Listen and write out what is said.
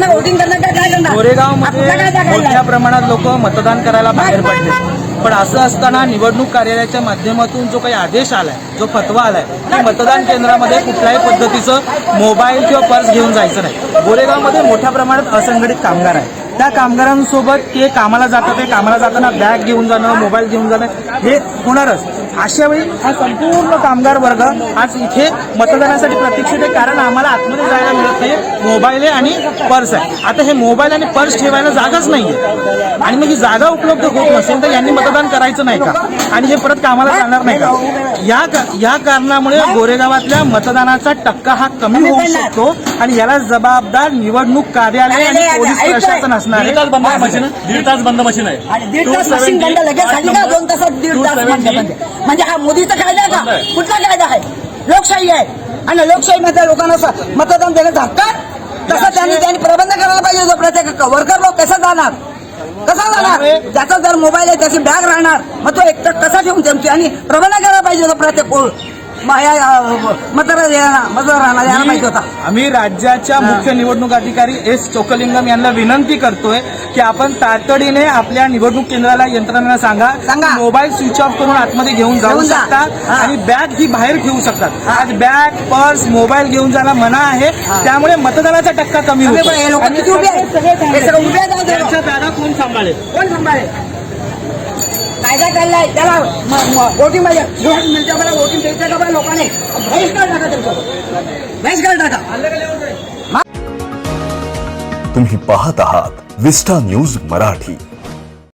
मतदानाला वोटिंग करणार? काय करणार? मोठ्या प्रमाणात लोक मतदान करायला बाहेर पडले. पण असं असताना निवडणूक कार्यालयाच्या माध्यमातून जो काही आदेश आलाय जो फतवा आलाय की मतदान केंद्रामध्ये कुठल्याही पद्धतीचं मोबाईल किंवा पर्स घेऊन जायचं नाही. गोरेगावमध्ये मोठ्या प्रमाणात असंघटित कामगार आहे त्या कामगारांसोबत ते कामाला जातात ते कामाला जाताना बॅग घेऊन जाणं मोबाईल घेऊन जाणं हे होणारच. अशा वेळी हा संपूर्ण कामगार वर्ग आज इथे मतदानासाठी प्रतीक्षित आहे कारण आम्हाला आतमध्ये जायला मिळत नाही मोबाईल आहे आणि पर्स आहे. आता हे मोबाईल आणि पर्स ठेवायला जागाच नाहीये. आणि मग ही जागा उपलब्ध होत नसेल तर यांनी मतदान करायचं नाही का? आणि हे परत कामाला जाणार नाही का? या या कारणामुळे गोरेगावातल्या मतदानाचा टक्का हा कमी होऊ शकतो आणि याला जबाबदार निवडणूक कार्यालय आणि पोलीस प्रशासन असणार दीड तास बंद आहे मशीन दीड तास बंद मशीन आहे. आणि दीड तास मशीन बंद लगेच झाली का दोन तासात दीड तास बंद बंद. म्हणजे हा मोदीचा कायदा आहे का? कुठला कायदा आहे? लोकशाही आहे. आणि लोकशाहीमध्ये लोकांना स- मतदान देण्याचा हक्क आहे तसं त्यांनी त्यांनी प्रबंध करायला पाहिजे होतं प्रत्येक वर्कर लोक कसा जाणार? कसा जाणार? ज्याचा जर मोबाईल आहे त्याची बॅग राहणार मग तो एकटा कसा ठेवून जमते? आणि प्रबंध करायला पाहिजे होतं प्रत्येक मतदार यायला मतदारांना यायला पाहिजे होता. आम्ही राज्याच्या मुख्य निवडणूक अधिकारी एस चोकलिंगम यांना विनंती करतोय की आपण तातडीने आपल्या निवडणूक केंद्राला यंत्रणांना सांगा. सांगा. मोबाईल स्विच ऑफ करून आतमध्ये घेऊन जाऊ हा. आणि बॅग ही बाहेर ठेवू शकतात. आज बॅग पर्स मोबाईल घेऊन जायला मना आहे. त्यामुळे मतदानाचा टक्का कमी होतो. त्यांच्या कोण सांभाळेल? कोण सांभाळे कायदा काढलाय त्याला वोटिंग मिनिटं मला वोटिंग लोकांनी बहिष्कार टाका त्याच्यावर. बहिष्कार टाका. तुम्ही पाहत आहात विस्टा न्यूज मराठी.